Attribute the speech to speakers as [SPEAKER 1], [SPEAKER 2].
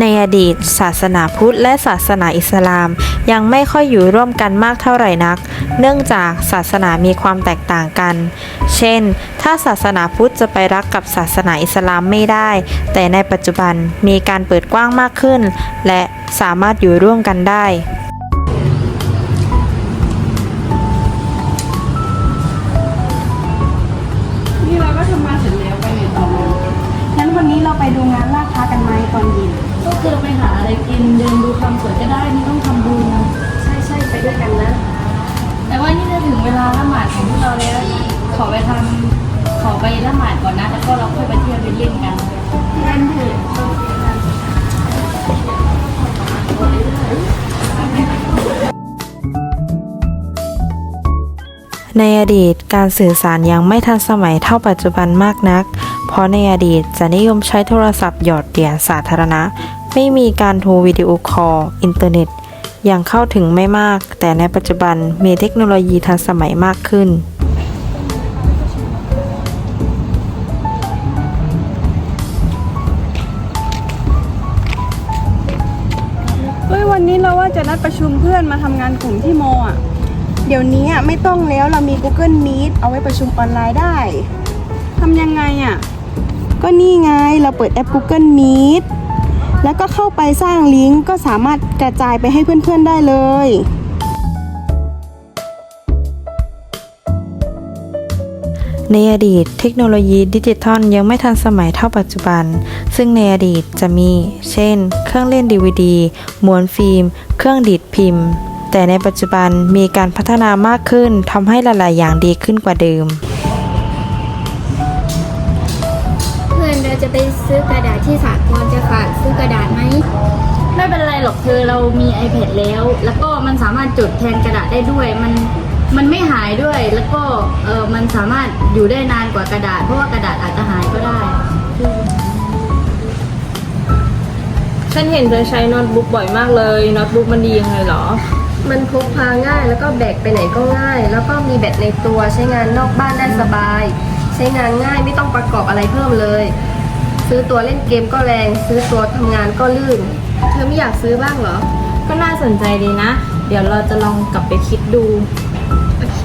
[SPEAKER 1] ในอดีต ศาสนาพุทธและศาสนาอิสลาม ยังไม่ค่อยอยู่ร่วมกันมากเท่าไหร่นัก เนื่องจากศาสนามีความแตกต่างกัน เช่น ถ้าศาสนาพุทธจะไปรักกับศาสนาอิสลามไม่ได้ แต่ในปัจจุบันมีการเปิดกว้างมากขึ้น และสามารถอยู่ร่วมกันได้
[SPEAKER 2] กินเดินดู
[SPEAKER 3] ความสวยก็ได้ไม่ต้องทำบุญ
[SPEAKER 2] ใช่ใช่ไปด้วยกันนะ
[SPEAKER 3] แต่ว่านี่จะถึงเวลาละหมาดของพวกเราแล้วนะขอไปทำขอไปละหมาดก่อนนะ แล้วก็เราค่อยไปเที่ยวไปเล่นกัน
[SPEAKER 2] งั้นเถอะ
[SPEAKER 1] ในอดีตการสื่อสารยังไม่ทันสมัยเท่าปัจจุบันมากนักเพ ราะในอดีตจะนิยมใช้โทรศัพท์หยอดเหรียญสาธารณะ ไม่มีการโทรวิดีโอคอลอินเทอร์เน็ตยังเข้าถึงไม่มาก แต่ในปัจจุบันมีเทคโนโลยีทันสมัยมากขึ้น
[SPEAKER 2] เฮ้ยวันนี้เราว่าจะนัดประชุมเพื่อนมาทำงานกลุ่มที่โมอะ เดี๋ยวนี้อะไม่ต้องแล้วเรามี Google Meet เอาไว้ประชุมออนไลน์ได้ทำยังไงอะ ก็นี่ไงเราเปิดแอป Google Meet แล้วก็เข้าไปสร้างลิงก์ก็สามารถกระจายไปให้เพื่อนๆได้เลย
[SPEAKER 1] ในอดีตเทคโนโลยีดิจิทัลยังไม่ทันสมัยเท่าปัจจุบัน ซึ่งในอดีตจะมี เช่น เครื่องเล่น DVD ม้วนฟิล์ม เครื่องดีดพิมพ์ แต่ในปัจจุบันมีการพัฒนามากขึ้นทำให้หลาย ๆ อย่างดีขึ้นกว่าเดิม
[SPEAKER 4] จะไปซื้อกระดาษที่สากลจะฝากซื้อกระดาษไหม
[SPEAKER 3] ไม่เป็นไรหรอกคือเรามี iPad แล้ว แล้วก็มันสามารถจดแทนกระดาษได้ด้วยมันมันไม่หายด้วยแล้วก็เออมันสามารถอยู่ได้นานกว่ากระดาษ เพราะว่ากระดาษอาจจะหายก็ได้
[SPEAKER 5] ฉันเห็นเธอใช้โน้ตบุ๊กบ่อยมากเลยโน้ตบุ๊กมันดียังไงเหรอ
[SPEAKER 6] มันพกพาง่ายแล้วก็แบกไปไหนก็ง่าย แล้วก็มีแบตในตัวใช้งานนอกบ้านได้สบาย ใช้งานง่ายไม่ต้องประกอบอะไรเพิ่มเลย ซื้อตัวเล่นเกมก็แรง ซื้อตัวทำงานก็ลื่น เธอไม่อยากซื้อบ้างเหรอ
[SPEAKER 5] ก็น่าสนใจดีนะ เดี๋ยวเราจะลองกลับไปคิดดู
[SPEAKER 6] โอเค